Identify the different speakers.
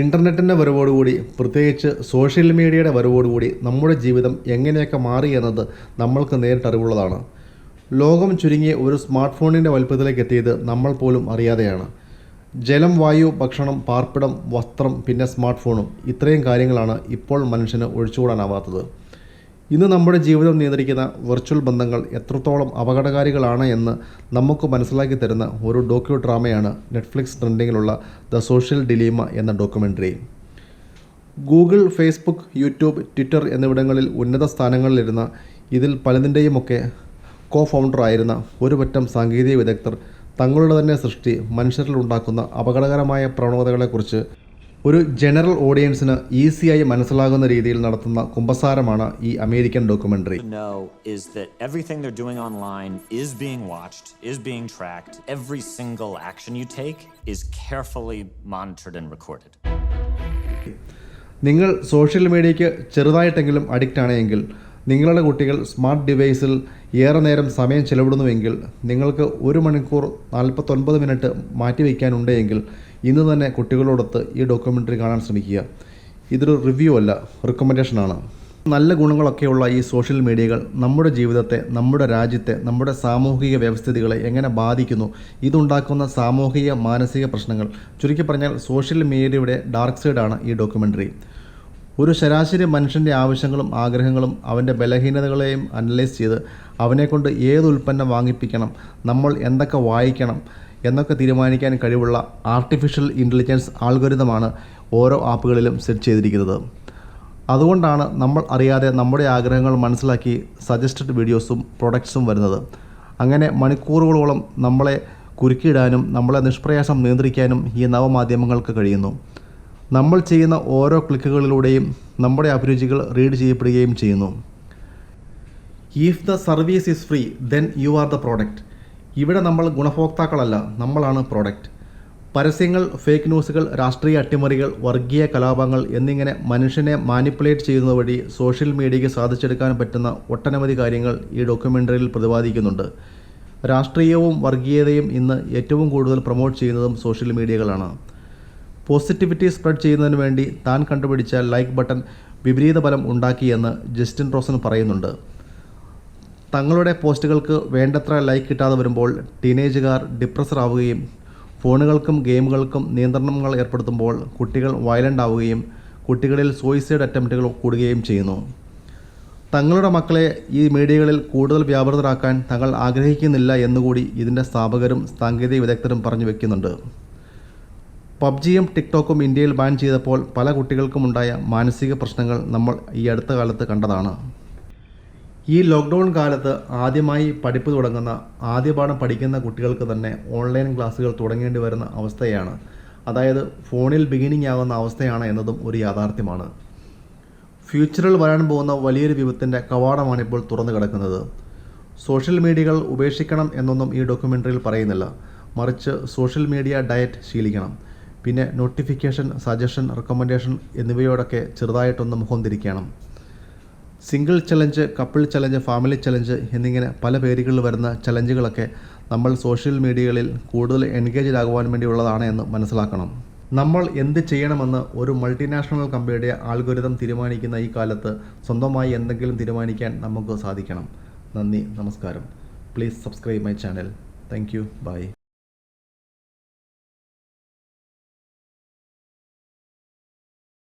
Speaker 1: ഇന്റർനെറ്റിന്റെ വരവോടുകൂടി പ്രത്യേകിച്ച് സോഷ്യൽ മീഡിയയുടെ വരവോടുകൂടി നമ്മുടെ ജീവിതം എങ്ങനെയൊക്കെ മാറി എന്നത് നമ്മൾക്ക് നേരിട്ട് അറിവുള്ളതാണ്. ലോകം ചുരുങ്ങിയ ഒരു സ്മാർട്ട് ഫോണിന്റെ വലുപ്പത്തിലേക്ക് എത്തിയത് നമ്മൾ പോലും അറിയാതെയാണ്. ജലം വായു ഭക്ഷണം പാർപ്പിടം വസ്ത്രം പിന്നെ സ്മാർട്ട് ഫോണും ഇത്രയും കാര്യങ്ങളാണ് ഇപ്പോൾ മനുഷ്യന് ഒഴിച്ചുകൂടാനാവാത്തത്. ഇന്ന് നമ്മുടെ ജീവിതം നിയന്ത്രിക്കുന്ന വെർച്വൽ ബന്ധങ്ങൾ എത്രത്തോളം അപകടകാരികളാണ് എന്ന് നമുക്ക് മനസ്സിലാക്കി തരുന്ന ഒരു ഡോക്യു ഡ്രാമയാണ് നെറ്റ്ഫ്ലിക്സ് ട്രെൻഡിങ്ങിലുള്ള ദ സോഷ്യൽ ഡിലീമ എന്ന ഡോക്യുമെന്ററി. ഗൂഗിൾ ഫേസ്ബുക്ക് യൂട്യൂബ് ട്വിറ്റർ എന്നിവിടങ്ങളിൽ ഉന്നത സ്ഥാനങ്ങളിലിരുന്ന ഇതിൽ പലതിന്റെയുമൊക്കെ കോ ഫൗണ്ടറായിരുന്ന ഒരു പറ്റം സാങ്കേതിക വിദഗ്ധർ തങ്ങളുടെ തന്നെ സൃഷ്ടി മനുഷ്യരിൽ ഉണ്ടാക്കുന്ന അപകടകരമായ പ്രവണതകളെക്കുറിച്ച് ഒരു ജനറൽ ഓഡിയൻസിന് ഈസിയായി മനസ്സിലാകുന്ന രീതിയിൽ നടത്തുന്ന കുമ്പസാരമാണ് ഈ അമേരിക്കൻ
Speaker 2: recorded.
Speaker 1: നിങ്ങൾ സോഷ്യൽ മീഡിയയ്ക്ക് ചെറുതായിട്ടെങ്കിലും അഡിക്റ്റ് ആണെങ്കിൽ നിങ്ങളുടെ കുട്ടികൾ സ്മാർട്ട് ഡിവൈസിൽ ഏറെ നേരം സമയം ചെലവിടുന്നുവെങ്കിൽ നിങ്ങൾക്ക് ഒരു മണിക്കൂർ നാൽപ്പത്തൊൻപത് മിനിറ്റ് മാറ്റിവെക്കാനുണ്ടെങ്കിൽ ഇന്ന് തന്നെ കുട്ടികളോടൊത്ത് ഈ ഡോക്യുമെന്ററി കാണാൻ ശ്രമിക്കുക. ഇതൊരു റിവ്യൂ അല്ല റിക്കമെൻഡേഷനാണ് നല്ല ഗുണങ്ങളൊക്കെയുള്ള ഈ സോഷ്യൽ മീഡിയകൾ നമ്മുടെ ജീവിതത്തെ നമ്മുടെ രാജ്യത്തെ നമ്മുടെ സാമൂഹിക വ്യവസ്ഥിതികളെ എങ്ങനെ ബാധിക്കുന്നു? ഇതുണ്ടാക്കുന്ന സാമൂഹിക മാനസിക പ്രശ്നങ്ങൾ. ചുരുക്കി പറഞ്ഞാൽ സോഷ്യൽ മീഡിയയുടെ ഡാർക്ക് സൈഡാണ് ഈ ഡോക്യുമെന്ററി ഒരു ശരാശരി മനുഷ്യന്റെ ആവശ്യങ്ങളും ആഗ്രഹങ്ങളും അവന്റെ ബലഹീനതകളെയും അനലൈസ് ചെയ്ത് അവനെക്കൊണ്ട് ഏത് ഉൽപ്പന്നം വാങ്ങിപ്പിക്കണം നമ്മൾ എന്തൊക്കെ വായിക്കണം എന്നൊക്കെ തീരുമാനിക്കാൻ കഴിവുള്ള ആർട്ടിഫിഷ്യൽ ഇന്റലിജൻസ് ആൽഗോരിതമാണ് ഓരോ ആപ്പുകളിലും സെറ്റ് ചെയ്തിരിക്കുന്നത്. അതുകൊണ്ടാണ് നമ്മൾ അറിയാതെ നമ്മുടെ ആഗ്രഹങ്ങൾ മനസ്സിലാക്കി സജസ്റ്റഡ് വീഡിയോസും പ്രൊഡക്ട്സും വരുന്നത്. അങ്ങനെ മണിക്കൂറുകളോളം നമ്മളെ കുരുക്കിയിടാനും നമ്മളെ നിഷ്പ്രയാസം നിയന്ത്രിക്കാനും ഈ നവമാധ്യമങ്ങൾക്ക് കഴിയുന്നു. നമ്മൾ ചെയ്യുന്ന ഓരോ ക്ലിക്കുകളിലൂടെയും നമ്മുടെ അഭിരുചികൾ റീഡ് ചെയ്യപ്പെടുകയും ചെയ്യുന്നു. If the service is free then you are the product ഇവിടെ നമ്മൾ ഗുണഭോക്താക്കളല്ല നമ്മളാണ് പ്രോഡക്റ്റ് പരസ്യങ്ങൾ ഫേക്ക് ന്യൂസുകൾ രാഷ്ട്രീയ അട്ടിമറികൾ വർഗീയ കലാപങ്ങൾ എന്നിങ്ങനെ മനുഷ്യനെ മാനിപ്പുലേറ്റ് ചെയ്യുന്നത് വഴി സോഷ്യൽ മീഡിയയ്ക്ക് സാധിച്ചെടുക്കാൻ പറ്റുന്ന ഒട്ടനവധി കാര്യങ്ങൾ ഈ ഡോക്യുമെന്ററിയിൽ പ്രതിപാദിക്കുന്നുണ്ട്. രാഷ്ട്രീയവും വർഗീയതയും ഇന്ന് ഏറ്റവും കൂടുതൽ പ്രൊമോട്ട് ചെയ്യുന്നതും സോഷ്യൽ മീഡിയകളാണ് പോസിറ്റിവിറ്റി സ്പ്രെഡ് ചെയ്യുന്നതിന് വേണ്ടി താൻ കണ്ടുപിടിച്ച ലൈക്ക് ബട്ടൺ വിപരീത ഫലം ഉണ്ടാക്കിയെന്ന് ജസ്റ്റിൻ റോസൻ പറയുന്നുണ്ട്. തങ്ങളുടെ പോസ്റ്റുകൾക്ക് വേണ്ടത്ര ലൈക്ക് കിട്ടാതെ വരുമ്പോൾ ടീനേജുകാർ ഡിപ്രസർ ആവുകയും ഫോണുകൾക്കും ഗെയിമുകൾക്കും നിയന്ത്രണങ്ങൾ ഏർപ്പെടുത്തുമ്പോൾ കുട്ടികൾ വയലന്റ് ആവുകയും കുട്ടികളിൽ സൂയിസൈഡ് അറ്റംപ്റ്റുകൾ കൂടുകയും ചെയ്യുന്നു. തങ്ങളുടെ മക്കളെ ഈ മീഡിയകളിൽ കൂടുതൽ വ്യാപൃതരാക്കാൻ തങ്ങൾ ആഗ്രഹിക്കുന്നില്ല എന്നുകൂടി ഇതിന്റെ സ്ഥാപകരും സാങ്കേതിക വിദഗ്ധരും പറഞ്ഞു വെക്കുന്നുണ്ട്. പബ്ജിയും ടിക്ടോക്കും ഇന്ത്യയിൽ ബാൻ ചെയ്തപ്പോൾ പല കുട്ടികൾക്കുമുണ്ടായ മാനസിക പ്രശ്നങ്ങൾ നമ്മൾ ഈ അടുത്ത കാലത്ത് കണ്ടതാണ്. ഈ ലോക്ക്ഡൗൺ കാലത്ത് ആദ്യമായി പഠിപ്പ് തുടങ്ങുന്ന ആദ്യപാഠം പഠിക്കുന്ന കുട്ടികൾക്ക് തന്നെ ഓൺലൈൻ ക്ലാസ്സുകൾ തുടങ്ങേണ്ടി വരുന്ന അവസ്ഥയാണ്. അതായത് ഫോണിൽ ബിഗിനിങ് ആകുന്ന അവസ്ഥയാണ് എന്നതും ഒരു യാഥാർത്ഥ്യമാണ്. ഫ്യൂച്ചറിൽ വരാൻ പോകുന്ന വലിയൊരു വിപത്തിന്റെ കവാടമാണിപ്പോൾ തുറന്നു കിടക്കുന്നത്. സോഷ്യൽ മീഡിയകൾ ഉപേക്ഷിക്കണം എന്നൊന്നും ഈ ഡോക്യുമെന്ററിയിൽ പറയുന്നില്ല. മറിച്ച് സോഷ്യൽ മീഡിയ ഡയറ്റ് ശീലിക്കണം. പിന്നെ നോട്ടിഫിക്കേഷൻ സജഷൻ റെക്കമെൻഡേഷൻ എന്നിവയോടൊക്കെ ചെറുതായിട്ടൊന്ന് മുഖം തിരിക്കണം. Single challenge couple challenge family challenge എന്നിങ്ങനെ പല പേരുകളിൽ വരുന്ന ചലഞ്ചുകളൊക്കെ നമ്മൾ സോഷ്യൽ മീഡിയകളിൽ കൂടുതൽ എൻഗേജ്ഡ് ആകുവാൻ വേണ്ടിയുള്ളതാണ് എന്ന് മനസ്സിലാക്കണം. നമ്മൾ എന്ത് ചെയ്യണമെന്ന് ഒരു മൾട്ടിനാഷണൽ കമ്പനിയുടെ ആൽഗോരിതം തീരുമാനിക്കുന്ന ഈ കാലത്ത് സ്വന്തമായി എന്തെങ്കിലും തീരുമാനിക്കാൻ നമുക്ക് സാധിക്കണം. നന്ദി നമസ്കാരം. Please subscribe my channel. Thank you. Bye.